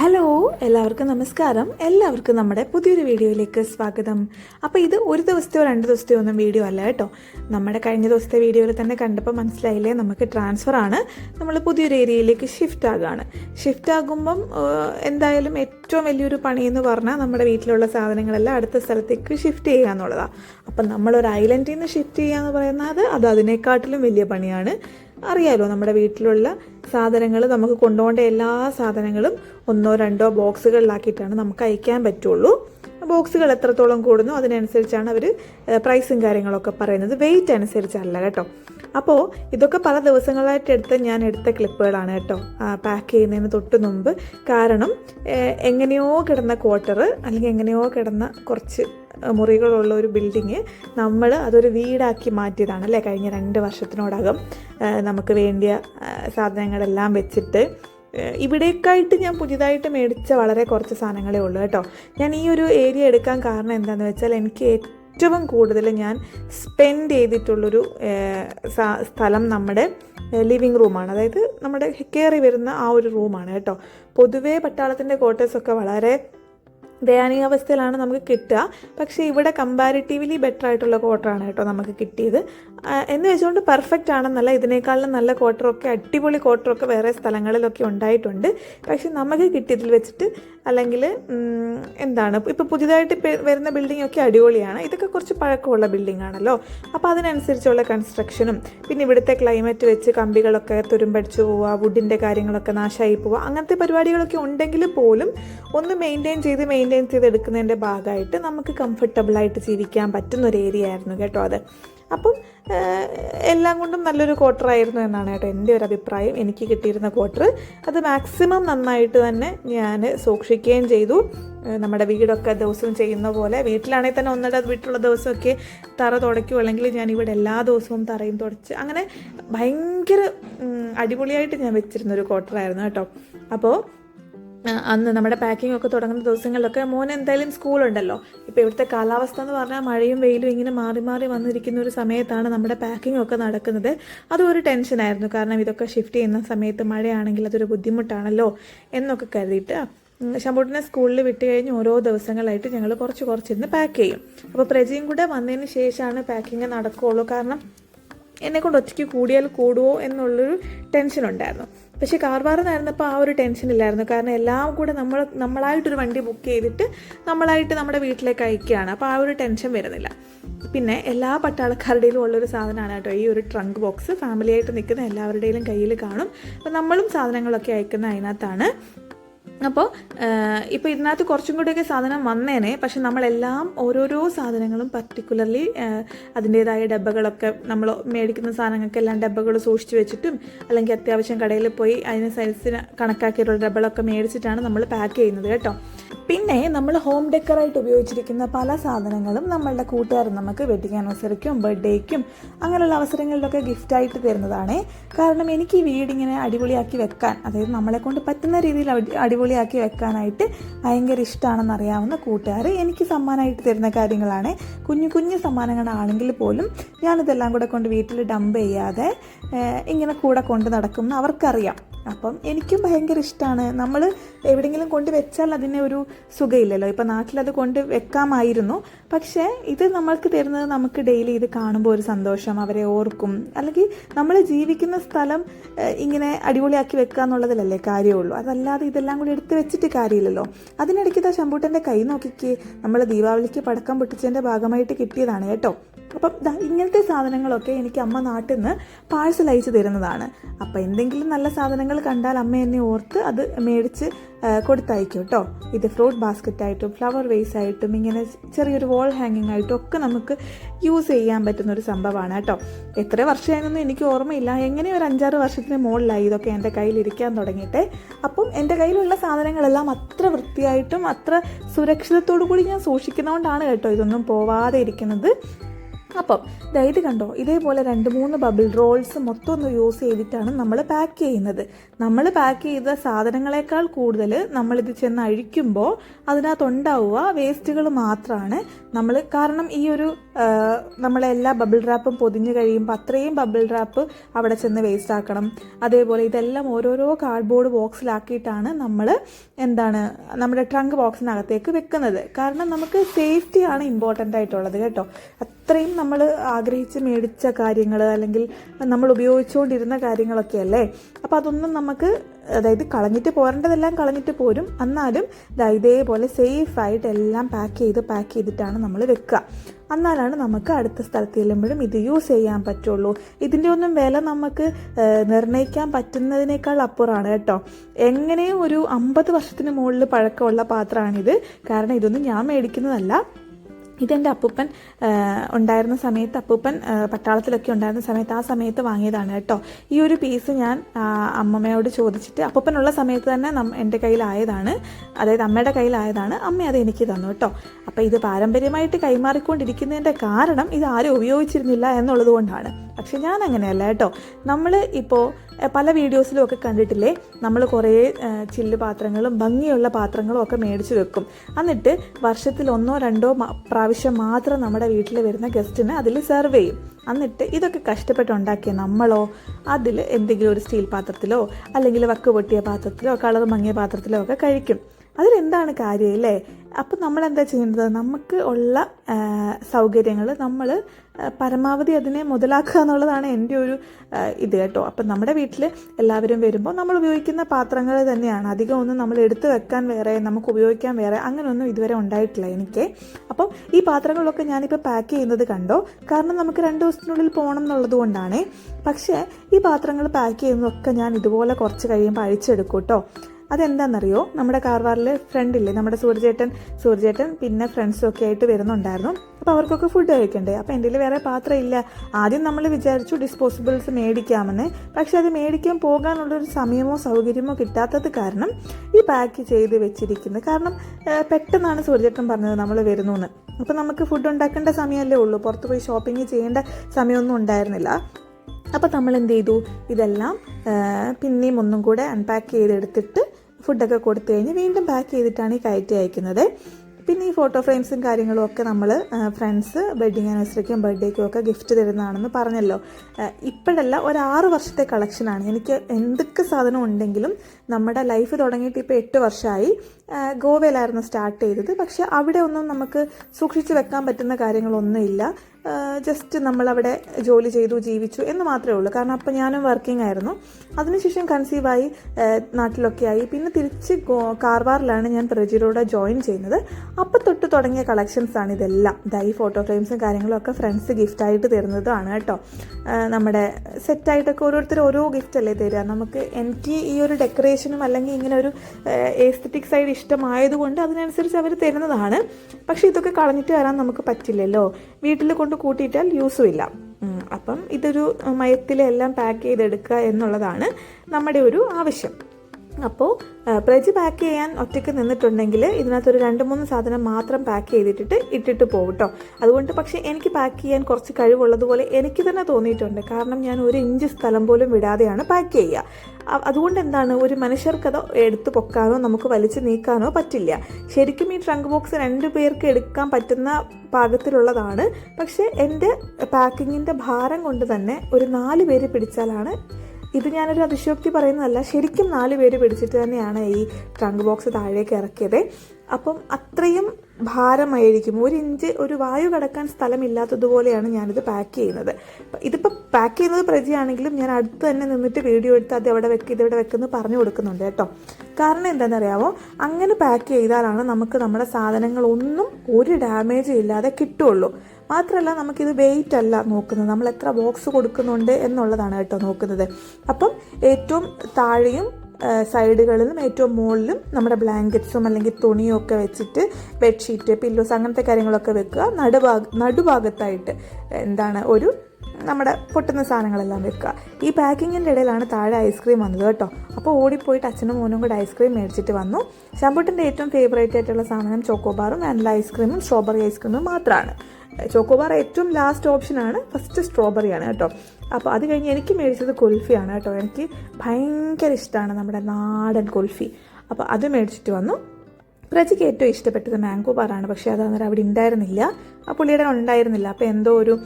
Hello എല്ലാവർക്കും നമസ്കാരം. എല്ലാവർക്കും നമ്മുടെ പുതിയൊരു വീഡിയോയിലേക്ക് സ്വാഗതം. അപ്പോൾ ഇത് ഒരു ദിവസത്തെയോ രണ്ട് ദിവസത്തെയോ ഒന്നും വീഡിയോ അല്ല കേട്ടോ. നമ്മുടെ കഴിഞ്ഞ ദിവസത്തെ വീഡിയോയിൽ തന്നെ കണ്ടപ്പോൾ മനസ്സിലായില്ലേ? നമുക്ക് ട്രാൻസ്ഫർ ആണ്. നമ്മൾ പുതിയൊരു ഏരിയയിലേക്ക് ഷിഫ്റ്റ് ആകുകയാണ് ഷിഫ്റ്റ് ആകുമ്പം എന്തായാലും ഏറ്റവും വലിയൊരു പണിയെന്ന് പറഞ്ഞാൽ നമ്മുടെ വീട്ടിലുള്ള സാധനങ്ങളെല്ലാം അടുത്ത സ്ഥലത്തേക്ക് ഷിഫ്റ്റ് ചെയ്യുക എന്നുള്ളതാണ് അപ്പം നമ്മളൊരു ഐലൻഡിൽ നിന്ന് ഷിഫ്റ്റ് ചെയ്യുക എന്ന് പറയുന്നത് അത് അതിനേക്കാട്ടിലും വലിയ പണിയാണ്. അറിയാലോ നമ്മുടെ വീട്ടിലുള്ള സാധനങ്ങൾ നമുക്ക് കൊണ്ടുപോകേണ്ട എല്ലാ സാധനങ്ങളും ഒന്നോ രണ്ടോ ബോക്സുകളിലാക്കിയിട്ടാണ് നമുക്ക് അയക്കാൻ പറ്റുള്ളൂ. ബോക്സുകൾ എത്രത്തോളം കൂടുന്നു അതിനനുസരിച്ചാണ് അവർ പ്രൈസും കാര്യങ്ങളൊക്കെ പറയുന്നത്. വെയിറ്റ് അനുസരിച്ചല്ല കേട്ടോ. അപ്പോൾ ഇതൊക്കെ പല ദിവസങ്ങളായിട്ട് എടുത്ത ഞാൻ എടുത്ത ക്ലിപ്പുകളാണ് കേട്ടോ പാക്ക് ചെയ്യുന്നതിന് തൊട്ട് മുമ്പ്. കാരണം എങ്ങനെയോ കിടന്ന ക്വാർട്ടർ അല്ലെങ്കിൽ എങ്ങനെയോ കിടന്ന കുറച്ച് മുറികളുള്ള ഒരു ബിൽഡിങ് നമ്മൾ അതൊരു വീടാക്കി മാറ്റിയതാണ് അല്ലേ? കഴിഞ്ഞ രണ്ട് വർഷത്തിനോടകം നമുക്ക് വേണ്ടിയ സാധനങ്ങളെല്ലാം വെച്ചിട്ട്. ഇവിടേക്കായിട്ട് ഞാൻ പുതിയതായിട്ട് മേടിച്ച വളരെ കുറച്ച് സാധനങ്ങളേ ഉള്ളൂ കേട്ടോ. ഞാൻ ഈ ഒരു ഏരിയ എടുക്കാൻ കാരണം എന്താണെന്ന് വെച്ചാൽ എനിക്ക് ഏറ്റവും കൂടുതൽ ഞാൻ സ്പെൻഡ് ചെയ്തിട്ടുള്ളൊരു സ്ഥലം നമ്മുടെ ലിവിങ് റൂമാണ്. അതായത് നമ്മുടെ കയറി വരുന്ന ആ ഒരു റൂമാണ് കേട്ടോ. പൊതുവേ പട്ടാളത്തിന്റെ ക്വാർട്ടേഴ്സൊക്കെ വളരെ ദയനീയാവസ്ഥയിലാണ് നമുക്ക് കിട്ടുക. പക്ഷേ ഇവിടെ കമ്പാരിറ്റീവ്ലി ബെറ്റർ ആയിട്ടുള്ള ക്വാർട്ടറാണ് കേട്ടോ നമുക്ക് കിട്ടിയത്. എന്ന് വെച്ചുകൊണ്ട് പെർഫെക്റ്റ് ആണെന്നല്ല ഇതിനേക്കാളും നല്ല ക്വാർട്ടറൊക്കെ അടിപൊളി ക്വാർട്ടറൊക്കെ വേറെ സ്ഥലങ്ങളിലൊക്കെ ഉണ്ടായിട്ടുണ്ട്. പക്ഷേ നമുക്ക് കിട്ടിയതിൽ വെച്ചിട്ട് അല്ലെങ്കിൽ എന്താണ് ഇപ്പോൾ പുതിയതായിട്ട് വരുന്ന ബിൽഡിംഗ് ഒക്കെ അടിപൊളിയാണ്. ഇതൊക്കെ കുറച്ച് പഴക്കമുള്ള ബിൽഡിംഗ് ആണല്ലോ അപ്പോൾ അതിനനുസരിച്ചുള്ള കൺസ്ട്രക്ഷനും പിന്നെ ഇവിടുത്തെ ക്ലൈമറ്റ് വെച്ച് കമ്പികളൊക്കെ തുരുമ്പടിച്ചു പോവുക വുഡിന്റെ കാര്യങ്ങളൊക്കെ നാശമായി പോവുക അങ്ങനത്തെ പരിപാടികളൊക്കെ ഉണ്ടെങ്കിൽ പോലും ഒന്ന് മെയിന്റെയിൻ ചെയ്ത് മെയിന്റെയിൻ ചെയ്ത് എടുക്കുന്നതിന്റെ ഭാഗമായിട്ട് നമുക്ക് കംഫർട്ടബിളായിട്ട് ജീവിക്കാൻ പറ്റുന്ന ഒരു ഏരിയ ആയിരുന്നു കേട്ടോ അത്. അപ്പം എല്ലാം കൊണ്ടും നല്ലൊരു ക്വാർട്ടർ ആയിരുന്നു എന്നാണ് കേട്ടോ എന്റെ ഒരു അഭിപ്രായം. എനിക്ക് കിട്ടിയിരുന്ന ക്വാർട്ടർ അത് മാക്സിമം നന്നായിട്ട് തന്നെ ഞാൻ സൂക്ഷിക്കുകയും ചെയ്തു. നമ്മുടെ വീടൊക്കെ ദിവസവും ചെയ്യുന്ന പോലെ വീട്ടിലാണെങ്കിൽ തന്നെ ഒന്നിട വീട്ടിലുള്ള ദിവസമൊക്കെ തറ തുടയ്ക്കും അല്ലെങ്കിൽ ഞാൻ ഇവിടെ എല്ലാ ദിവസവും തറയും തുടച്ച് അങ്ങനെ ഭയങ്കര അടിപൊളിയായിട്ട് ഞാൻ വെച്ചിരുന്ന വെച്ചിരുന്നൊരു ക്വാർട്ടറായിരുന്നു കേട്ടോ. അപ്പോൾ അന്ന് നമ്മുടെ പാക്കിംഗ് ഒക്കെ തുടങ്ങുന്ന ദിവസങ്ങളിലൊക്കെ മോൻ എന്തായാലും സ്കൂളുണ്ടല്ലോ ഇപ്പോൾ ഇവിടുത്തെ കാലാവസ്ഥ എന്ന് പറഞ്ഞാൽ മഴയും വെയിലും ഇങ്ങനെ മാറി മാറി വന്നിരിക്കുന്ന ഒരു സമയത്താണ് നമ്മുടെ പാക്കിംഗ് ഒക്കെ നടക്കുന്നത്. അതൊരു ടെൻഷനായിരുന്നു കാരണം ഇതൊക്കെ ഷിഫ്റ്റ് ചെയ്യുന്ന സമയത്ത് മഴയാണെങ്കിൽ അതൊരു ബുദ്ധിമുട്ടാണല്ലോ എന്നൊക്കെ കരുതിയിട്ട് ശമ്പൂട്ടിനെ സ്കൂളിൽ വിട്ട് കഴിഞ്ഞ് ഓരോ ദിവസങ്ങളായിട്ട് ഞങ്ങൾ കുറച്ച് കുറച്ചിരുന്ന് പാക്ക് ചെയ്യും. അപ്പോൾ പ്രജയും കൂടെ വന്നതിന് ശേഷമാണ് പാക്കിങ് നടക്കുകയുള്ളൂ കാരണം എന്നെ കൊണ്ട് ഒറ്റയ്ക്ക് കൂടിയാൽ കൂടുമോ എന്നുള്ളൊരു ടെൻഷൻ ഉണ്ടായിരുന്നു. പക്ഷേ കാർവാറിനായിരുന്നപ്പോൾ ആ ഒരു ടെൻഷൻ ഇല്ലായിരുന്നു. കാരണം എല്ലാം കൂടെ നമ്മൾ നമ്മളായിട്ടൊരു വണ്ടി ബുക്ക് ചെയ്തിട്ട് നമ്മളായിട്ട് നമ്മുടെ വീട്ടിലേക്ക് അയക്കുകയാണ്. അപ്പോൾ ആ ഒരു ടെൻഷൻ വരുന്നില്ല. പിന്നെ എല്ലാ പട്ടാളക്കാരുടെയിലും ഉള്ളൊരു സാധനമാണ് കേട്ടോ ഈ ഒരു ട്രങ്ക് ബോക്സ് ഫാമിലിയായിട്ട് നിൽക്കുന്ന എല്ലാവരുടെയും കയ്യിൽ കാണും. അപ്പോൾ നമ്മളും സാധനങ്ങളൊക്കെ അയക്കുന്ന അതിനകത്താണ്. അപ്പോൾ ഇപ്പോൾ ഇതിനകത്ത് കുറച്ചും കൂടെയൊക്കെ സാധനം വന്നേനെ. പക്ഷെ നമ്മളെല്ലാം ഓരോരോ സാധനങ്ങളും പർട്ടിക്കുലർലി അതിന്റേതായ ഡബ്ബകളൊക്കെ നമ്മൾ മേടിക്കുന്ന സാധനങ്ങൾക്ക് എല്ലാം ഡബ്ബകൾ സൂക്ഷിച്ച് വെച്ചിട്ടും അല്ലെങ്കിൽ അത്യാവശ്യം കടയിൽ പോയി അതിന് സൈസിന് കണക്കാക്കിയിട്ടുള്ള ഡബ്ബകളൊക്കെ മേടിച്ചിട്ടാണ് നമ്മൾ പാക്ക് ചെയ്യുന്നത് കേട്ടോ. പിന്നെ നമ്മൾ ഹോം ഡെക്കറായിട്ട് ഉപയോഗിച്ചിരിക്കുന്ന പല സാധനങ്ങളും നമ്മളുടെ കൂട്ടുകാർ നമുക്ക് വെഡിങ് ആനിവേഴ്സറിക്കും ബർത്ത്ഡേക്കും അങ്ങനെയുള്ള അവസരങ്ങളിലൊക്കെ ഗിഫ്റ്റായിട്ട് തരുന്നതാണ്. കാരണം എനിക്ക് ഈ വീടിങ്ങനെ അടിപൊളിയാക്കി വെക്കാൻ അതായത് നമ്മളെ കൊണ്ട് പറ്റുന്ന രീതിയിൽ അടി- അടിപൊളിയാക്കി വെക്കാനായിട്ട് ഭയങ്കര ഇഷ്ടമാണെന്ന് അറിയാവുന്ന കൂട്ടുകാർ എനിക്ക് സമ്മാനമായിട്ട് തരുന്ന കാര്യങ്ങളാണ്. കുഞ്ഞു കുഞ്ഞു സമ്മാനങ്ങളാണെങ്കിൽ പോലും ഞാനിതെല്ലാം കൂടെ കൊണ്ട് വീട്ടിൽ ഡംപ് ചെയ്യാതെ ഇങ്ങനെ കൂടെ കൊണ്ട് നടക്കുമെന്ന് അവർക്കറിയാം. അപ്പം എനിക്കും ഭയങ്കര ഇഷ്ടമാണ് നമ്മൾ എവിടെയെങ്കിലും കൊണ്ട് വെച്ചാൽ അതിന് ഒരു സുഖമില്ലല്ലോ ഇപ്പം നാട്ടിലത് കൊണ്ട് വെക്കാമായിരുന്നു. പക്ഷേ ഇത് നമ്മൾക്ക് തരുന്നത് നമുക്ക് ഡെയിലി ഇത് കാണുമ്പോൾ ഒരു സന്തോഷം അവരെ ഓർക്കും. അല്ലെങ്കിൽ നമ്മൾ ജീവിക്കുന്ന സ്ഥലം ഇങ്ങനെ അടിപൊളിയാക്കി വെക്കുക എന്നുള്ളതിലല്ലേ കാര്യമുള്ളൂ. അതല്ലാതെ ഇതെല്ലാം കൂടി എടുത്ത് വെച്ചിട്ട് കാര്യമില്ലല്ലോ. അതിനിടയ്ക്ക് ഇതാ ശമ്പൂട്ടന്റെ കൈ നോക്കിക്ക്. നമ്മൾ ദീപാവലിക്ക് പടക്കം പൊട്ടിച്ചതിന്റെ ഭാഗമായിട്ട് കിട്ടിയതാണ് കേട്ടോ. അപ്പം ഇങ്ങനത്തെ സാധനങ്ങളൊക്കെ എനിക്ക് അമ്മ നാട്ടിൽ നിന്ന് പാഴ്സൽ അയച്ചു തരുന്നതാണ്. അപ്പം എന്തെങ്കിലും നല്ല സാധനങ്ങൾ കണ്ടാൽ അമ്മ എന്നെ ഓർത്ത് അത് മേടിച്ച് കൊടുത്തയക്കും കേട്ടോ ഇത് ഫ്രൂട്ട് ബാസ്ക്കറ്റ് ആയിട്ടും ഫ്ലവർ വേസ് ആയിട്ടും ഇങ്ങനെ ചെറിയൊരു വോൾ ഹാങ്ങിങ് ആയിട്ടും ഒക്കെ നമുക്ക് യൂസ് ചെയ്യാൻ പറ്റുന്ന ഒരു സംഭവമാണ് കേട്ടോ എത്ര വർഷമായെന്നൊന്നും എനിക്ക് ഓർമ്മയില്ല. എങ്ങനെ ഒരു അഞ്ചാറ് വർഷത്തിന് മുകളിലായി ഇതൊക്കെ എന്റെ കയ്യിൽ ഇരിക്കാൻ തുടങ്ങിയിട്ട്. അപ്പം എന്റെ കയ്യിലുള്ള സാധനങ്ങളെല്ലാം അത്ര വൃത്തിയായിട്ടും അത്ര സുരക്ഷിതത്തോടു കൂടി ഞാൻ സൂക്ഷിക്കുന്നതുകൊണ്ടാണ് കേട്ടോ ഇതൊന്നും പോവാതെ ഇരിക്കുന്നത്. അപ്പം ഇത് കണ്ടോ? ഇതേപോലെ രണ്ട് മൂന്ന് ബബിൾ റോൾസ് മൊത്തം ഒന്ന് യൂസ് ചെയ്തിട്ടാണ് നമ്മൾ പാക്ക് ചെയ്യുന്നത്. നമ്മൾ പാക്ക് ചെയ്ത സാധനങ്ങളെക്കാൾ കൂടുതൽ നമ്മളിത് ചെന്ന് അഴിക്കുമ്പോൾ അതിനകത്തുണ്ടാവുക വേസ്റ്റുകൾ മാത്രമാണ് നമ്മൾ കാരണം ഈ ഒരു നമ്മളെല്ലാ ബബിൾ റാപ്പും പൊതിഞ്ഞ് കഴിയുമ്പോൾ അത്രയും ബബിൾ റാപ്പ് അവിടെ ചെന്ന് വേസ്റ്റ് ആക്കണം അതേപോലെ ഇതെല്ലാം ഓരോരോ കാർഡ്ബോർഡ് ബോക്സിലാക്കിയിട്ടാണ് നമ്മൾ എന്താണ് നമ്മുടെ ട്രങ്ക് ബോക്സിനകത്തേക്ക് വെക്കുന്നത്. കാരണം നമുക്ക് സേഫ്റ്റിയാണ് ഇമ്പോർട്ടന്റ് ആയിട്ടുള്ളത് കേട്ടോ. അത്രയും നമ്മൾ ആഗ്രഹിച്ച് മേടിച്ച കാര്യങ്ങൾ അല്ലെങ്കിൽ നമ്മൾ ഉപയോഗിച്ചുകൊണ്ടിരുന്ന കാര്യങ്ങളൊക്കെ അല്ലേ? അപ്പോൾ അതൊന്നും നമുക്ക് അതായത് കളഞ്ഞിട്ട് പോരേണ്ടതെല്ലാം കളഞ്ഞിട്ട് പോരും. എന്നാലും ഇതേപോലെ സേഫായിട്ട് എല്ലാം പാക്ക് ചെയ്ത് പാക്ക് ചെയ്തിട്ടാണ് നമ്മൾ വെക്കുക. എന്നാലാണ് നമുക്ക് അടുത്ത സ്ഥലത്ത് ചെല്ലുമ്പോഴും ഇത് യൂസ് ചെയ്യാൻ പറ്റുള്ളൂ. ഇതിന്റെ ഒന്നും വില നമുക്ക് നിർണയിക്കാൻ പറ്റുന്നതിനേക്കാൾ അപ്പുറമാണ് കേട്ടോ. എങ്ങനെയും ഒരു അമ്പത് വർഷത്തിന് മുകളിൽ പഴക്കമുള്ള പാത്രമാണിത്. കാരണം ഇതൊന്നും ഞാൻ മേടിക്കുന്നതല്ല. ഇതെന്റെ അപ്പൂപ്പൻ ഉണ്ടായിരുന്ന സമയത്ത് അപ്പൂപ്പൻ പട്ടാളത്തിലൊക്കെ ഉണ്ടായിരുന്ന സമയത്ത് ആ സമയത്ത് വാങ്ങിയതാണ് കേട്ടോ. ഈ ഒരു പീസ് ഞാൻ അമ്മമ്മയോട് ചോദിച്ചിട്ട് അപ്പൂപ്പനുള്ള സമയത്ത് തന്നെ എന്റെ കയ്യിലായതാണ്. അതായത് അമ്മയുടെ കയ്യിലായതാണ്. അമ്മ അത് എനിക്ക് തന്നു കേട്ടോ. അപ്പോൾ ഇത് പാരമ്പര്യമായിട്ട് കൈമാറിക്കൊണ്ടിരിക്കുന്നതിന്റെ കാരണം ഇത് ആരും ഉപയോഗിച്ചിരുന്നില്ല എന്നുള്ളത് കൊണ്ടാണ്. പക്ഷെ ഞാൻ അങ്ങനെയല്ല കേട്ടോ നമ്മൾ ഇപ്പോൾ പല വീഡിയോസിലും ഒക്കെ കണ്ടിട്ടില്ലേ? നമ്മൾ കുറേ ചില്ല് പാത്രങ്ങളും ഭംഗിയുള്ള പാത്രങ്ങളും ഒക്കെ മേടിച്ച് വെക്കും. എന്നിട്ട് വർഷത്തിൽ ഒന്നോ രണ്ടോ പ്രാവശ്യം മാത്രം നമ്മുടെ വീട്ടിൽ വരുന്ന ഗസ്റ്റിന് അതിൽ സെർവ് ചെയ്യും. എന്നിട്ട് ഇതൊക്കെ കഷ്ടപ്പെട്ടുണ്ടാക്കിയ നമ്മളോ അതിൽ എന്തെങ്കിലും ഒരു സ്റ്റീൽ പാത്രത്തിലോ അല്ലെങ്കിൽ വക്ക് പൊട്ടിയ പാത്രത്തിലോ കളർ മങ്ങിയ പാത്രത്തിലോ ഒക്കെ കഴിക്കും. അതിലെന്താണ് കാര്യം അല്ലേ? അപ്പം നമ്മൾ എന്താ ചെയ്യേണ്ടത്? നമുക്ക് ഉള്ള സൗകര്യങ്ങൾ നമ്മൾ പരമാവധി അതിനെ മുതലാക്കുക എന്നുള്ളതാണ് എന്റെ ഒരു ഇത് കേട്ടോ. അപ്പം നമ്മുടെ വീട്ടിൽ എല്ലാവരും വരുമ്പോൾ നമ്മൾ ഉപയോഗിക്കുന്ന പാത്രങ്ങൾ തന്നെയാണ്. അധികം ഒന്നും നമ്മൾ എടുത്തു വെക്കാൻ വേറെ നമുക്ക് ഉപയോഗിക്കാൻ വേറെ അങ്ങനെയൊന്നും ഇതുവരെ ഉണ്ടായിട്ടില്ല എനിക്ക്. അപ്പം ഈ പാത്രങ്ങളൊക്കെ ഞാനിപ്പോൾ പാക്ക് ചെയ്യുന്നത് കണ്ടോ? കാരണം നമുക്ക് രണ്ട് ദിവസത്തിനുള്ളിൽ പോകണം എന്നുള്ളത് കൊണ്ടാണേ. പക്ഷേ ഈ പാത്രങ്ങൾ പാക്ക് ചെയ്യുന്നതൊക്കെ ഞാൻ ഇതുപോലെ കുറച്ച് കഴിയുമ്പോൾ അഴിച്ചെടുക്കും കേട്ടോ. അതെന്താണെന്നറിയോ നമ്മുടെ കാർവാറിൽ ഫ്രണ്ടില്ലേ നമ്മുടെ സൂര്യചേട്ടൻ സൂര്യചേട്ടൻ പിന്നെ ഫ്രണ്ട്സും ഒക്കെ ആയിട്ട് വരുന്നുണ്ടായിരുന്നു. അപ്പോൾ അവർക്കൊക്കെ ഫുഡ് കഴിക്കണ്ടേ? അപ്പോൾ എന്റെ വേറെ പാത്രം ഇല്ല. ആദ്യം നമ്മൾ വിചാരിച്ചു ഡിസ്പോസിബിൾസ് മേടിക്കാമെന്ന്. പക്ഷെ അത് മേടിക്കാൻ പോകാനുള്ളൊരു സമയമോ സൗകര്യമോ കിട്ടാത്തത് കാരണം ഈ പാക്ക് ചെയ്ത് വെച്ചിരിക്കുന്നത് കാരണം പെട്ടെന്നാണ് സൂര്യചേട്ടൻ പറഞ്ഞത് നമ്മൾ വരുന്നു എന്ന് അപ്പോൾ നമുക്ക് ഫുഡ് ഉണ്ടാക്കേണ്ട സമയമല്ലേ ഉള്ളൂ. പുറത്ത് പോയി ഷോപ്പിംഗ് ചെയ്യേണ്ട സമയമൊന്നും ഉണ്ടായിരുന്നില്ല. അപ്പോൾ നമ്മൾ എന്ത് ചെയ്തു? ഇതെല്ലാം പിന്നെയും ഒന്നും കൂടെ അൺപാക്ക് ചെയ്തെടുത്തിട്ട് ഫുഡൊക്കെ കൊടുത്തു കഴിഞ്ഞ് വീണ്ടും പാക്ക് ചെയ്തിട്ടാണ് ഈ കയറ്റി അയക്കുന്നത്. പിന്നെ ഈ ഫോട്ടോ ഫ്രെയിംസും കാര്യങ്ങളും ഒക്കെ നമ്മൾ ഫ്രണ്ട്സ് വെഡ്ഡിങ് ആനിവേഴ്സറിക്കും ബർത്ത്ഡേക്കും ഒക്കെ ഗിഫ്റ്റ് തരുന്നതാണെന്ന് പറഞ്ഞല്ലോ. ഇപ്പോഴല്ല ഒരു ആറ് വർഷത്തെ കളക്ഷനാണ് എനിക്ക് എന്തൊക്കെ സാധനം ഉണ്ടെങ്കിലും നമ്മുടെ ലൈഫ് തുടങ്ങിയിട്ട് ഇപ്പോൾ എട്ട് വർഷമായി ഗോവയിലായിരുന്നു സ്റ്റാർട്ട് ചെയ്തത്. പക്ഷേ അവിടെ ഒന്നും നമുക്ക് സൂക്ഷിച്ച് വെക്കാൻ പറ്റുന്ന കാര്യങ്ങളൊന്നുമില്ല. ജസ്റ്റ് നമ്മളവിടെ ജോലി ചെയ്തു ജീവിച്ചു എന്ന് മാത്രമേ ഉള്ളൂ. കാരണം അപ്പം ഞാനും വർക്കിംഗ് ആയിരുന്നു. അതിനുശേഷം കൺസീവായി നാട്ടിലൊക്കെ ആയി. പിന്നെ തിരിച്ച് കാർവാറിലാണ് ഞാൻ പ്രജിലൂടെ ജോയിൻ ചെയ്യുന്നത്. അപ്പം തൊട്ട് തുടങ്ങിയ കളക്ഷൻസ് ആണ് ഇതെല്ലാം. ദൈ ഫോട്ടോ ഫ്രെയിംസും കാര്യങ്ങളും ഒക്കെ ഫ്രണ്ട്സ് ഗിഫ്റ്റായിട്ട് തരുന്നതാണ് കേട്ടോ. നമ്മുടെ സെറ്റായിട്ടൊക്കെ ഓരോരുത്തർ ഓരോ ഗിഫ്റ്റ് അല്ലേ തരിക. നമുക്ക് എനിക്ക് ഈ ഒരു ഡെക്കറേഷനും അല്ലെങ്കിൽ ഇങ്ങനെ ഒരു എസ്തറ്റിക് സൈഡ് ഇഷ്ടമായതുകൊണ്ട് അതിനനുസരിച്ച് അവർ തരുന്നതാണ്. പക്ഷേ ഇതൊക്കെ കളഞ്ഞിട്ട് വരാൻ നമുക്ക് പറ്റില്ലല്ലോ. വീട്ടിൽ കൊണ്ട് കൂട്ടിയിട്ടാൽ യൂസും ഇല്ല. അപ്പം ഇതൊരു മയത്തിലെല്ലാം പാക്ക് ചെയ്തെടുക്കുക എന്നുള്ളതാണ് നമ്മുടെ ഒരു ആവശ്യം. അപ്പോൾ പ്രജ് പാക്ക് ചെയ്യാൻ ഒറ്റയ്ക്ക് നിന്നിട്ടുണ്ടെങ്കിൽ ഇതിനകത്തൊരു രണ്ട് മൂന്ന് സാധനം മാത്രം പാക്ക് ചെയ്തിട്ടിട്ട് ഇട്ടിട്ട് പോകും കേട്ടോ അതുകൊണ്ട് പക്ഷേ എനിക്ക് പാക്ക് ചെയ്യാൻ കുറച്ച് കഴിവുള്ളതുപോലെ എനിക്ക് തന്നെ തോന്നിയിട്ടുണ്ട്. കാരണം ഞാൻ ഒരു ഇഞ്ച് സ്ഥലം പോലും വിടാതെയാണ് പാക്ക് ചെയ്യുക. അതുകൊണ്ട് എന്താണ് ഒരു മനുഷ്യർക്കത് എടുത്തു പൊക്കാനോ നമുക്ക് വലിച്ചു നീക്കാനോ പറ്റില്ല. ശരിക്കും ഈ ട്രങ്ക് ബോക്സ് രണ്ട് പേർക്ക് എടുക്കാൻ പറ്റുന്ന പാകത്തിലുള്ളതാണ്. പക്ഷേ എന്റെ പാക്കിങ്ങിന്റെ ഭാരം കൊണ്ട് തന്നെ ഒരു നാല് പേര് പിടിച്ചാലാണ് ഇത് ഞാനൊരു അതിശയോക്തി പറയുന്നതല്ല. ശരിക്കും നാല് പേര് പിടിച്ചിട്ട് തന്നെയാണ് ഈ ട്രങ്ക് ബോക്സ് താഴേക്ക് ഇറക്കിയത്. അപ്പം അത്രയും ഭാരമായിരിക്കും. ഒരു ഇഞ്ച് ഒരു വായു കടക്കാൻ സ്ഥലമില്ലാത്തതുപോലെയാണ് ഞാനിത് പാക്ക് ചെയ്യുന്നത്. ഇതിപ്പോൾ പാക്ക് ചെയ്യുന്നത് പ്രതിയാണെങ്കിലും ഞാൻ അടുത്ത് തന്നെ നിന്നിട്ട് വീഡിയോ എടുത്ത് അത് എവിടെ വെക്ക് ഇതെവിടെ വെക്കുന്നു പറഞ്ഞു കൊടുക്കുന്നുണ്ട് കേട്ടോ. കാരണം എന്താണെന്നറിയാമോ അങ്ങനെ പാക്ക് ചെയ്താലാണ് നമുക്ക് നമ്മുടെ സാധനങ്ങളൊന്നും ഒരു ഡാമേജ് ഇല്ലാതെ കിട്ടുള്ളൂ. മാത്രമല്ല നമുക്കിത് വെയിറ്റ് അല്ല നോക്കുന്നത്. നമ്മൾ എത്ര ബോക്സ് കൊടുക്കുന്നുണ്ട് എന്നുള്ളതാണ് കേട്ടോ നോക്കുന്നത്. അപ്പം ഏറ്റവും താഴെയും സൈഡുകളിലും ഏറ്റവും മുകളിലും നമ്മുടെ ബ്ലാങ്കറ്റ്സും അല്ലെങ്കിൽ തുണിയും ഒക്കെ വെച്ചിട്ട് ബെഡ്ഷീറ്റ് പില്ലോസ് അങ്ങനത്തെ കാര്യങ്ങളൊക്കെ വെക്കുക. നടുഭാഗ നടുഭാഗത്തായിട്ട് എന്താണ് ഒരു നമ്മുടെ പൊട്ടുന്ന സാധനങ്ങളെല്ലാം വെക്കുക. ഈ പാക്കിങ്ങിന്റെ ഇടയിലാണ് താഴെ ഐസ്ക്രീം വന്നത് കേട്ടോ. അപ്പോൾ ഓടിപ്പോയിട്ട് അച്ഛനും മോനും കൂടെ ഐസ്ക്രീം മേടിച്ചിട്ട് വന്നു. ശമ്പുട്ടിന്റെ ഏറ്റവും ഫേവറേറ്റ് ആയിട്ടുള്ള സാധനം ചോക്കോബാറും വാനില ഐസ്ക്രീമും സ്ട്രോബെറി ഐസ്ക്രീമും മാത്രമാണ്. ചോക്കോബാർ ഏറ്റവും ലാസ്റ്റ് ഓപ്ഷനാണ് ഫസ്റ്റ് സ്ട്രോബെറിയാണ് കേട്ടോ. അപ്പോൾ അത് കഴിഞ്ഞ് എനിക്ക് മേടിച്ചത് കുൽഫിയാണ് കേട്ടോ. എനിക്ക് ഭയങ്കര ഇഷ്ടമാണ് നമ്മുടെ നാടൻ കുൽഫി. അപ്പോൾ അത് മേടിച്ചിട്ട് വന്നു. പ്രജിക്ക് ഏറ്റവും ഇഷ്ടപ്പെട്ടത് മാംഗോ ബാറാണ് പക്ഷേ അത് അവിടെ ഉണ്ടായിരുന്നില്ല. ആ പുള്ളിയുടെ ഉണ്ടായിരുന്നില്ല. അപ്പോൾ എന്തോ ഒരു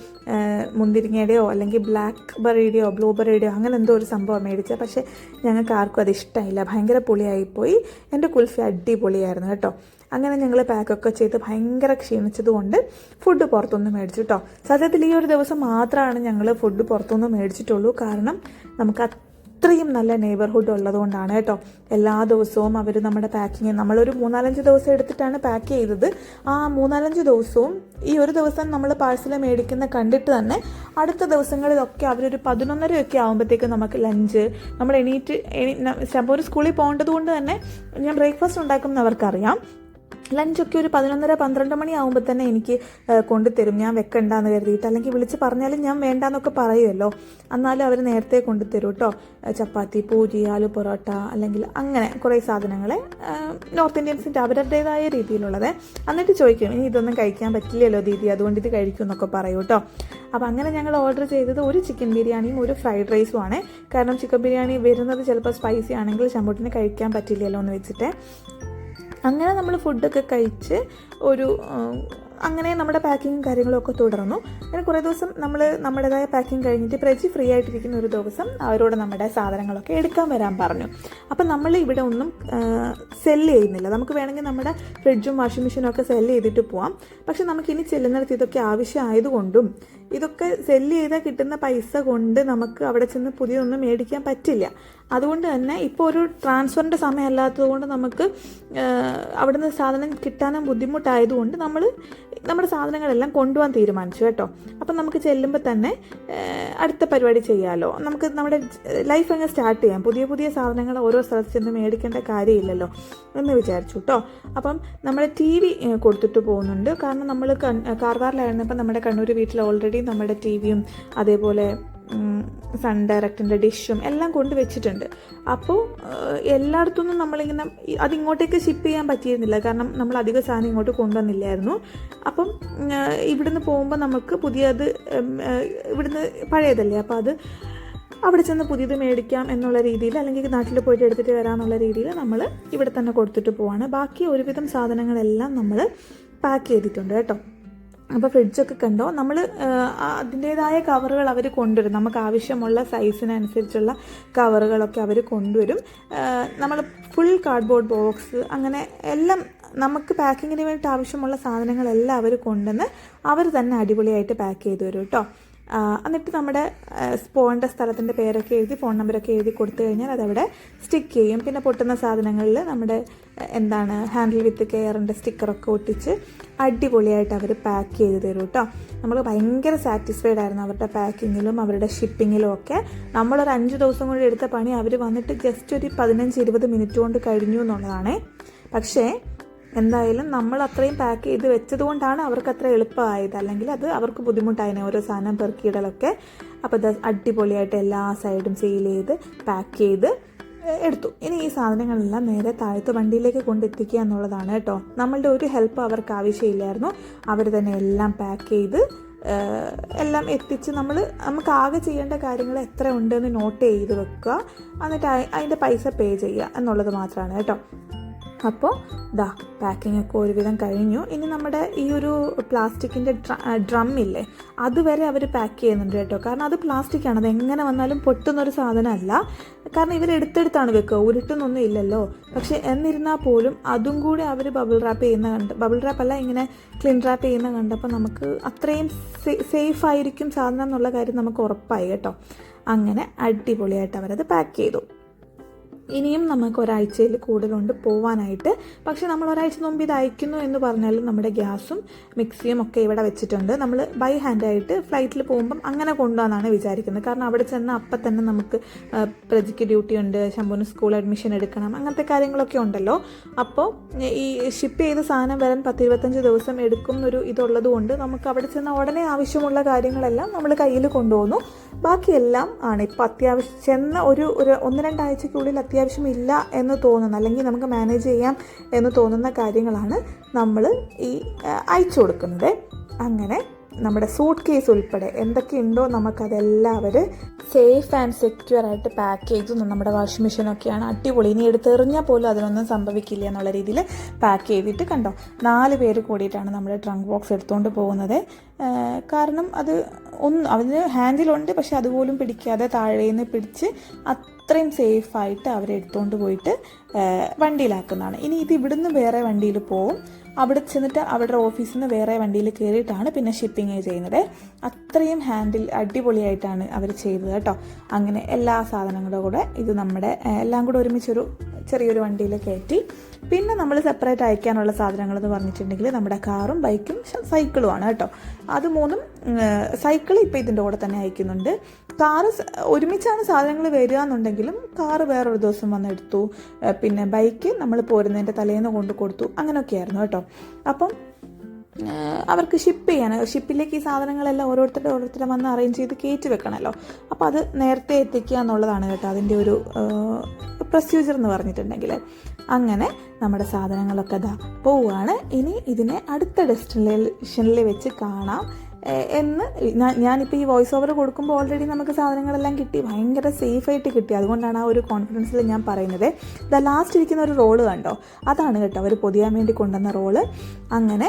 മുന്തിരിങ്ങയുടെയോ അല്ലെങ്കിൽ ബ്ലാക്ക് ബെറിയുടെയോ ബ്ലൂ ബെറിയുടെയോ അങ്ങനെ എന്തോ ഒരു സംഭവം മേടിച്ചത് പക്ഷേ ഞങ്ങൾക്ക് ആർക്കും അത് ഇഷ്ടമില്ല. ഭയങ്കര പുളിയായിപ്പോയി. എന്റെ കുൽഫി അടിപൊളിയായിരുന്നു കേട്ടോ. അങ്ങനെ ഞങ്ങൾ പാക്കൊക്കെ ചെയ്ത് ഭയങ്കര ക്ഷീണിച്ചതുകൊണ്ട് ഫുഡ് പുറത്തുനിന്ന് മേടിച്ചു കേട്ടോ സത്യത്തിൽ ഈ ഒരു ദിവസം മാത്രമാണ് ഞങ്ങൾ ഫുഡ് പുറത്തുനിന്ന് മേടിച്ചിട്ടുള്ളൂ. കാരണം നമുക്ക് അത്രയും നല്ല നെയ്ബർഹുഡ് ഉള്ളതുകൊണ്ടാണ് കേട്ടോ. എല്ലാ ദിവസവും അവർ നമ്മുടെ പാക്കിങ് നമ്മളൊരു മൂന്നാലഞ്ച് ദിവസം എടുത്തിട്ടാണ് പാക്ക് ചെയ്തത്. ആ മൂന്നാലഞ്ച് ദിവസവും ഈ ഒരു ദിവസം നമ്മൾ പാഴ്സൽ മേടിക്കുന്ന കണ്ടിട്ട് തന്നെ അടുത്ത ദിവസങ്ങളിലൊക്കെ അവരൊരു പതിനൊന്നരയൊക്കെ ആകുമ്പോഴത്തേക്ക് നമുക്ക് ലഞ്ച് നമ്മൾ എണീറ്റ് എണീ ഒരു സ്കൂളിൽ പോകേണ്ടത് കൊണ്ട് തന്നെ ഞാൻ ബ്രേക്ക്ഫാസ്റ്റ് ഉണ്ടാക്കുമെന്ന് അവർക്കറിയാം ലഞ്ചൊക്കെ ഒരു പതിനൊന്നര പന്ത്രണ്ട് മണി ആകുമ്പോൾ തന്നെ എനിക്ക് കൊണ്ടുതരും. ഞാൻ വെക്കണ്ടെന്ന് കരുതിയിട്ട് അല്ലെങ്കിൽ വിളിച്ച് പറഞ്ഞാലും ഞാൻ വേണ്ടാന്നൊക്കെ പറയുമല്ലോ എന്നാലും അവർ നേരത്തെ കൊണ്ടുതരും കേട്ടോ ചപ്പാത്തി പൂരി ആലു പൊറോട്ട അല്ലെങ്കിൽ അങ്ങനെ കുറേ സാധനങ്ങളെ ഏഹ്, നോർത്ത് ഇന്ത്യൻസിന്റെ അവരുടേതായ രീതിയിലുള്ളത്. എന്നിട്ട് ചോദിക്കും ഇനി ഇതൊന്നും കഴിക്കാൻ പറ്റില്ലല്ലോ ദീദി അതുകൊണ്ട് ഇത് കഴിക്കും എന്നൊക്കെ പറയൂ കേട്ടോ അപ്പോൾ അങ്ങനെ ഞങ്ങൾ ഓർഡർ ചെയ്തത് ഒരു ചിക്കൻ ബിരിയാണിയും ഒരു ഫ്രൈഡ് റൈസും ആണ്. കാരണം ചിക്കൻ ബിരിയാണി വരുന്നത് ചിലപ്പോൾ സ്പൈസി ആണെങ്കിൽ ശമ്പൂട്ടിന് കഴിക്കാൻ പറ്റില്ലല്ലോ എന്ന് വെച്ചിട്ട്. അങ്ങനെ നമ്മൾ ഫുഡൊക്കെ കഴിച്ച് ഒരു അങ്ങനെ നമ്മുടെ പാക്കിങ്ങും കാര്യങ്ങളൊക്കെ തുടർന്നു. അങ്ങനെ കുറേ ദിവസം നമ്മൾ നമ്മുടേതായ പാക്കിംഗ് കഴിഞ്ഞിട്ട് പ്രജി ഫ്രീ ആയിട്ടിരിക്കുന്ന ഒരു ദിവസം അവരോട് നമ്മുടെ സാധനങ്ങളൊക്കെ എടുക്കാൻ വരാൻ പറഞ്ഞു. അപ്പം നമ്മൾ ഇവിടെ ഒന്നും സെല്ല് ചെയ്യുന്നില്ല. നമുക്ക് വേണമെങ്കിൽ നമ്മുടെ ഫ്രിഡ്ജും വാഷിംഗ് മെഷീനും ഒക്കെ സെല്ല് ചെയ്തിട്ട് പോവാം. പക്ഷെ നമുക്ക് ഇനി ചെല്ലുന്നിടത്ത് ഇതൊക്കെ ആവശ്യമായതുകൊണ്ടും ഇതൊക്കെ സെല്ല് ചെയ്താൽ കിട്ടുന്ന പൈസ കൊണ്ട് നമുക്ക് അവിടെ ചെന്ന് പുതിയതൊന്നും മേടിക്കാൻ പറ്റില്ല. അതുകൊണ്ട് തന്നെ ഇപ്പോൾ ഒരു ട്രാൻസ്ഫറിന്റെ സമയമല്ലാത്തത് കൊണ്ട് നമുക്ക് അവിടുന്ന് സാധനം കിട്ടാനും ബുദ്ധിമുട്ടായതുകൊണ്ട് നമ്മൾ നമ്മുടെ സാധനങ്ങളെല്ലാം കൊണ്ടുപോകാൻ തീരുമാനിച്ചു കേട്ടോ. അപ്പം നമുക്ക് ചെല്ലുമ്പോൾ തന്നെ അടുത്ത പരിപാടി ചെയ്യാമല്ലോ നമുക്ക് നമ്മുടെ ലൈഫ് അങ്ങ് സ്റ്റാർട്ട് ചെയ്യാം. പുതിയ പുതിയ സാധനങ്ങൾ ഓരോ സ്ഥലത്ത് ചെന്ന് മേടിക്കേണ്ട കാര്യമില്ലല്ലോ എന്ന് വിചാരിച്ചു കേട്ടോ അപ്പം നമ്മൾ ടി വി കൊടുത്തിട്ട് പോകുന്നുണ്ട്. കാരണം നമ്മൾ കാർവാറിലായിരുന്നപ്പോൾ നമ്മുടെ കണ്ണൂർ വീട്ടിൽ ഓൾറെഡി നമ്മുടെ ടി വിയും അതേപോലെ സൺ ഡയറക്റ്റിന്റെ ഡിഷും എല്ലാം കൊണ്ട് വെച്ചിട്ടുണ്ട്. അപ്പോൾ എല്ലായിടത്തുനിന്നും നമ്മളിങ്ങനെ അതിങ്ങോട്ടേക്ക് ഷിപ്പ് ചെയ്യാൻ പറ്റിയിരുന്നില്ല. കാരണം നമ്മൾ അധികം സാധനം ഇങ്ങോട്ട് കൊണ്ടുവന്നില്ലായിരുന്നു. അപ്പം ഇവിടുന്ന് പോകുമ്പോൾ നമുക്ക് പുതിയത് ഇവിടുന്ന് പഴയതല്ലേ? അപ്പോൾ അത് അവിടെ ചെന്ന് പുതിയത് മേടിക്കാം എന്നുള്ള രീതിയിൽ അല്ലെങ്കിൽ നാട്ടിൽ പോയിട്ട് എടുത്തിട്ട് വരാമെന്നുള്ള രീതിയിൽ നമ്മൾ ഇവിടെ തന്നെ കൊടുത്തിട്ട് പോവാണ്. ബാക്കി ഒരുവിധം സാധനങ്ങളെല്ലാം നമ്മൾ പാക്ക് ചെയ്തിട്ടുണ്ട് കേട്ടോ. അപ്പോൾ ഫ്രിഡ്ജൊക്കെ കണ്ടോ? നമ്മൾ അതിന്റേതായ കവറുകൾ അവർ കൊണ്ടുവരും. നമുക്ക് ആവശ്യമുള്ള സൈസിനനുസരിച്ചുള്ള കവറുകളൊക്കെ അവർ കൊണ്ടുവരും. നമ്മൾ ഫുൾ കാർഡ്ബോർഡ് ബോക്സ് അങ്ങനെ എല്ലാം നമുക്ക് പാക്കിങ്ങിന് വേണ്ടി ആവശ്യമുള്ള സാധനങ്ങളെല്ലാം അവർ കൊണ്ടുവന്ന് അവർ തന്നെ അടിപൊളിയായിട്ട് പാക്ക് ചെയ്തു തരും കേട്ടോ എന്നിട്ട് നമ്മുടെ പോകേണ്ട സ്ഥലത്തിന്റെ പേരൊക്കെ എഴുതി ഫോൺ നമ്പറൊക്കെ എഴുതി കൊടുത്തു കഴിഞ്ഞാൽ അതവിടെ സ്റ്റിക്ക് ചെയ്യും. പിന്നെ പൊട്ടുന്ന സാധനങ്ങളിൽ നമ്മുടെ എന്താണ് ഹാൻഡിൽ വിത്ത് കെയറിന്റെ സ്റ്റിക്കറൊക്കെ ഒട്ടിച്ച് അടിപൊളിയായിട്ട് അവർ പാക്ക് ചെയ്ത് തരും കേട്ടോ. നമ്മൾ ഭയങ്കര സാറ്റിസ്ഫൈഡ് ആയിരുന്നു അവരുടെ പാക്കിങ്ങിലും അവരുടെ ഷിപ്പിങ്ങിലും ഒക്കെ. നമ്മളൊരു അഞ്ച് ദിവസം കൂടി എടുത്ത പണി അവർ വന്നിട്ട് ജസ്റ്റ് ഒരു പതിനഞ്ച് ഇരുപത് മിനിറ്റ് കൊണ്ട് കഴിഞ്ഞു എന്നുള്ളതാണ്. പക്ഷേ എന്തായാലും നമ്മൾ അത്രയും പാക്ക് ചെയ്ത് വെച്ചത് കൊണ്ടാണ് അവർക്ക് അത്ര എളുപ്പമായത്. അല്ലെങ്കിൽ അത് അവർക്ക് ബുദ്ധിമുട്ടായിനെ ഓരോ സാധനം പെറുക്കിയിടലൊക്കെ അപ്പോൾ ഇത് അടിപൊളിയായിട്ട് എല്ലാ സൈഡും സീൽ ചെയ്ത് പാക്ക് ചെയ്ത് എടുത്തു. ഇനി ഈ സാധനങ്ങളെല്ലാം നേരെ താഴത്തെ വണ്ടിയിലേക്ക് കൊണ്ടെത്തിക്കുക എന്നുള്ളതാണ് കേട്ടോ. നമ്മളുടെ ഒരു ഹെൽപ്പ് അവർക്ക് ആവശ്യമില്ലായിരുന്നു. അവർ തന്നെ എല്ലാം പാക്ക് ചെയ്ത് എല്ലാം എത്തിച്ച് നമ്മൾ നമുക്ക് ആകെ ചെയ്യേണ്ട കാര്യങ്ങൾ എത്ര ഉണ്ടെന്ന് നോട്ട് ചെയ്ത് വെക്കുക. എന്നിട്ട് അതിന്റെ പൈസ പേ ചെയ്യുക എന്നുള്ളത് മാത്രമാണ് കേട്ടോ. അപ്പോൾ ദാ പാക്കിംഗ് ഒക്കെ ഒരുവിധം കഴിഞ്ഞു. ഇനി നമ്മുടെ ഈ ഒരു പ്ലാസ്റ്റിക്കിന്റെ ഡ്രം ഇല്ലേ അതുവരെ അവർ പാക്ക് ചെയ്യുന്നുണ്ട് കേട്ടോ. കാരണം അത് പ്ലാസ്റ്റിക്കാണ് അത് എങ്ങനെ വന്നാലും പൊട്ടുന്നൊരു സാധനമല്ല. കാരണം ഇവർ എടുത്തെടുത്താണ് വെക്കുക. ഉരുട്ടുന്നൊന്നും ഇല്ലല്ലോ. പക്ഷേ എന്നിരുന്നാൽ പോലും അതും കൂടി അവർ ബബിൾ റാപ്പ് ചെയ്യുന്ന കണ്ട് ബബിൾ റാപ്പ് അല്ല ഇങ്ങനെ ക്ലീൻ റാപ്പ് ചെയ്യുന്ന കണ്ടപ്പോൾ നമുക്ക് അത്രയും സേഫ് ആയിരിക്കും സാധനം എന്നുള്ള കാര്യം നമുക്ക് ഉറപ്പായി കേട്ടോ. അങ്ങനെ അടിപൊളിയായിട്ട് അവരത് പാക്ക് ചെയ്തു. ഇനിയും നമുക്ക് ഒരാഴ്ചയിൽ കൂടുതലുണ്ട് പോവാനായിട്ട്. പക്ഷേ നമ്മൾ ഒരാഴ്ച മുമ്പ് ഇത് അയക്കുന്നു എന്ന് പറഞ്ഞാലും നമ്മുടെ ഗ്യാസും മിക്സിയും ഒക്കെ ഇവിടെ വെച്ചിട്ടുണ്ട്. നമ്മൾ ബൈ ഹാൻഡായിട്ട് ഫ്ലൈറ്റിൽ പോകുമ്പം അങ്ങനെ കൊണ്ടുപോകാനാണ് വിചാരിക്കുന്നത്. കാരണം അവിടെ ചെന്ന് അപ്പം തന്നെ നമുക്ക് പ്രജിക്ക് ഡ്യൂട്ടി ഉണ്ട് ശമ്പൂന് സ്കൂൾ അഡ്മിഷൻ എടുക്കണം അങ്ങനത്തെ കാര്യങ്ങളൊക്കെ ഉണ്ടല്ലോ. അപ്പോൾ ഈ ഷിപ്പ് ചെയ്ത സാധനം വരാൻ പത്ത് ഇരുപത്തഞ്ച് ദിവസം എടുക്കും എന്നൊരു ഇതുള്ളത് കൊണ്ട് നമുക്ക് അവിടെ ചെന്ന് ഉടനെ ആവശ്യമുള്ള കാര്യങ്ങളെല്ലാം നമ്മൾ കയ്യിൽ കൊണ്ടുപോകുന്നു ബാക്കിയെല്ലാം ആണ് ഇപ്പോൾ അത്യാവശ്യം ചെന്ന ഒരു ഒരു ഒന്ന് രണ്ടാഴ്ചയ്ക്കുള്ളിൽ അത്യാവശ്യം ഇല്ല എന്ന് തോന്നുന്ന അല്ലെങ്കിൽ നമുക്ക് മാനേജ് ചെയ്യാം എന്ന് തോന്നുന്ന കാര്യങ്ങളാണ് നമ്മൾ ഈ അയച്ചു കൊടുക്കുന്നത്. അങ്ങനെ നമ്മുടെ സൂട്ട് കേസ് ഉൾപ്പെടെ എന്തൊക്കെയുണ്ടോ നമുക്കതെല്ലാം അവർ സേഫ് ആൻഡ് സെക്യൂർ ആയിട്ട് പാക്ക് ചെയ്തു നമ്മുടെ വാഷിംഗ് മെഷീനൊക്കെയാണ് അടിപൊളി. ഇനി എടുത്തെറിഞ്ഞാൽ പോലും അതിനൊന്നും സംഭവിക്കില്ല എന്നുള്ള രീതിയിൽ പാക്ക് ചെയ്തിട്ട് കണ്ടോ? നാല് പേര് കൂടിയിട്ടാണ് നമ്മൾ ട്രങ്ക് ബോക്സ് എടുത്തുകൊണ്ട് പോകുന്നത്. കാരണം അത് ഒന്ന് അതിന് ഹാൻഡിലുണ്ട് പക്ഷെ അതുപോലും പിടിക്കാതെ താഴേന്ന് പിടിച്ച് അത്രയും സേഫായിട്ട് അവരെടുത്തുകൊണ്ട് പോയിട്ട് വണ്ടിയിലാക്കുന്നതാണ്. ഇനി ഇത് ഇവിടുന്ന് വേറെ വണ്ടിയിൽ പോവും അവിടെ ചെന്നിട്ട് അവരുടെ ഓഫീസിൽ നിന്ന് വേറെ വണ്ടിയിൽ കയറിയിട്ടാണ് പിന്നെ ഷിപ്പിംഗ് ചെയ്യുന്നത്. അത്രയും ഹാൻഡിൽ അടിപൊളിയായിട്ടാണ് അവർ ചെയ്തത് കേട്ടോ. അങ്ങനെ എല്ലാ സാധനങ്ങളുടെ കൂടെ ഇത് നമ്മുടെ എല്ലാം കൂടെ ഒരുമിച്ചൊരു ചെറിയൊരു വണ്ടിയിൽ കയറ്റി. പിന്നെ നമ്മൾ സെപ്പറേറ്റ് അയക്കാനുള്ള സാധനങ്ങൾ എന്ന് പറഞ്ഞിട്ടുണ്ടെങ്കിൽ നമ്മുടെ കാറും ബൈക്കും സൈക്കിളുമാണ് കേട്ടോ. അത് മൂന്നും സൈക്കിൾ ഇപ്പോൾ ഇതിന്റെ കൂടെ തന്നെ അയക്കുന്നുണ്ട്. കാറ് ഒരുമിച്ചാണ് സാധനങ്ങൾ വരിക എന്നുണ്ടെങ്കിലും കാറ് വേറൊരു ദിവസം വന്നെടുത്തു പിന്നെ ബൈക്ക് നമ്മൾ പോരുന്നതിന്റെ തലേന്ന് കൊണ്ട് കൊടുത്തു. അങ്ങനെയൊക്കെയായിരുന്നു കേട്ടോ. അപ്പം അവർക്ക് ഷിപ്പ് ചെയ്യാൻ ഷിപ്പിലേക്ക് ഈ സാധനങ്ങളെല്ലാം ഓരോരുത്തരുടെ ഓരോരുത്തരുടെ വന്ന് അറേഞ്ച് ചെയ്ത് കയറ്റി വെക്കണമല്ലോ അപ്പോൾ അത് നേരത്തെ എത്തിക്കുക എന്നുള്ളതാണ് കേട്ടോ അതിന്റെ ഒരു പ്രൊസീജിയർ എന്ന് പറഞ്ഞിട്ടുണ്ടെങ്കിൽ. അങ്ങനെ നമ്മുടെ സാധനങ്ങളൊക്കെ ഇതാ പോവുകയാണ് ഇനി ഇതിനെ അടുത്ത ഡെസ്റ്റിനേഷനിൽ വെച്ച് കാണാം. എന്ന് ഞാനിപ്പോൾ ഈ വോയിസ് ഓവർ കൊടുക്കുമ്പോൾ ഓൾറെഡി നമുക്ക് സാധനങ്ങളെല്ലാം കിട്ടി. ഭയങ്കര സേഫായിട്ട് കിട്ടി. അതുകൊണ്ടാണ് ആ ഒരു കോൺഫിഡൻസിൽ ഞാൻ പറയുന്നത്. ദ ലാസ്റ്റ് ഇരിക്കുന്ന ഒരു റോൾ കണ്ടോ? അതാണ് കേട്ടോ അവർ പൊതിയാൻ വേണ്ടി കൊണ്ടുവന്ന റോൾ അങ്ങനെ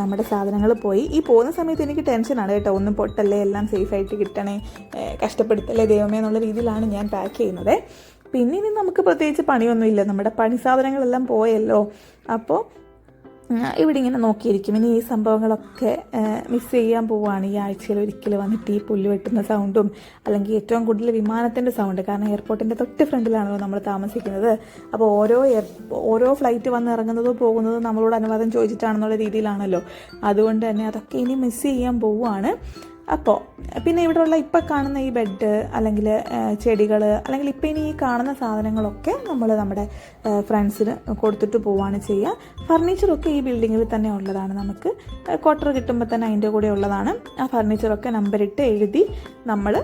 നമ്മുടെ സാധനങ്ങൾ പോയി. ഈ പോകുന്ന സമയത്ത് എനിക്ക് ടെൻഷനാണ് കേട്ടോ. ഒന്നും പൊട്ടല്ലേ എല്ലാം സേഫായിട്ട് കിട്ടണേ കഷ്ടപ്പെടുത്തല്ലേ ദൈവമേ എന്നുള്ള രീതിയിലാണ് ഞാൻ പാക്ക് ചെയ്യുന്നത്. പിന്നെ ഇനി നമുക്ക് പ്രത്യേകിച്ച് പണിയൊന്നുമില്ല നമ്മുടെ പണി സാധനങ്ങളെല്ലാം പോയല്ലോ. അപ്പോൾ ഇവിടെ ഇങ്ങനെ നോക്കിയിരിക്കും. ഇനി ഈ സംഭവങ്ങളൊക്കെ മിസ് ചെയ്യാൻ പോവുകയാണ് ഈ ആഴ്ചയിൽ ഒരിക്കൽ വന്നിട്ട് ഈ പുല്ല് വെട്ടുന്ന സൗണ്ടും അല്ലെങ്കിൽ ഏറ്റവും കൂടുതൽ വിമാനത്തിന്റെ സൗണ്ട് കാരണം എയർപോർട്ടിന്റെ തൊട്ട് ഫ്രണ്ടിലാണല്ലോ നമ്മൾ താമസിക്കുന്നത്. അപ്പോൾ ഓരോ എയർ ഓരോ ഫ്ലൈറ്റ് വന്ന് ഇറങ്ങുന്നതോ പോകുന്നതോ നമ്മളോട് അനുവാദം ചോദിച്ചിട്ടാണെന്നുള്ള രീതിയിലാണല്ലോ. അതുകൊണ്ട് തന്നെ അതൊക്കെ ഇനി മിസ് ചെയ്യാൻ പോവുകയാണ് അപ്പോൾ പിന്നെ ഇവിടെയുള്ള ഇപ്പോൾ കാണുന്ന ഈ ബെഡ് അല്ലെങ്കിൽ ചെടികൾ അല്ലെങ്കിൽ ഇപ്പം ഇനി ഈ കാണുന്ന സാധനങ്ങളൊക്കെ നമ്മൾ നമ്മുടെ ഫ്രണ്ട്സിന് കൊടുത്തിട്ട് പോവുകയാണ് ചെയ്യുക ഫർണിച്ചറൊക്കെ ഈ ബിൽഡിങ്ങിൽ തന്നെ ഉള്ളതാണ് നമുക്ക്. ക്വാർട്ടർ കിട്ടുമ്പോൾ തന്നെ അതിന്റെ കൂടെ ഉള്ളതാണ്. ആ ഫർണിച്ചറൊക്കെ നമ്പറിട്ട് എഴുതി നമ്മൾ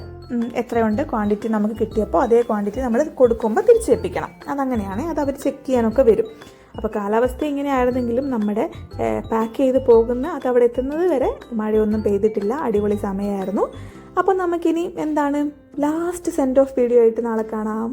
എത്രയുണ്ട് ക്വാണ്ടിറ്റി നമുക്ക് കിട്ടിയപ്പോൾ അതേ ക്വാണ്ടിറ്റി നമ്മൾ കൊടുക്കുമ്പോൾ തിരിച്ചേൽപ്പിക്കണം. അതങ്ങനെയാണ്. അത് അവർ ചെക്ക് ചെയ്യാനൊക്കെ വരും. അപ്പോൾ കാലാവസ്ഥ ഇങ്ങനെയായിരുന്നെങ്കിലും നമ്മുടെ പാക്ക് ചെയ്ത് പോകുന്ന അത് അവിടെ എത്തുന്നത് വരെ മഴയൊന്നും പെയ്തിട്ടില്ല അടിപൊളി സമയമായിരുന്നു. അപ്പോൾ നമുക്കിനി എന്താണ് ലാസ്റ്റ് സെൻഡ് ഓഫ് വീഡിയോ ആയിട്ട് നാളെ കാണാം.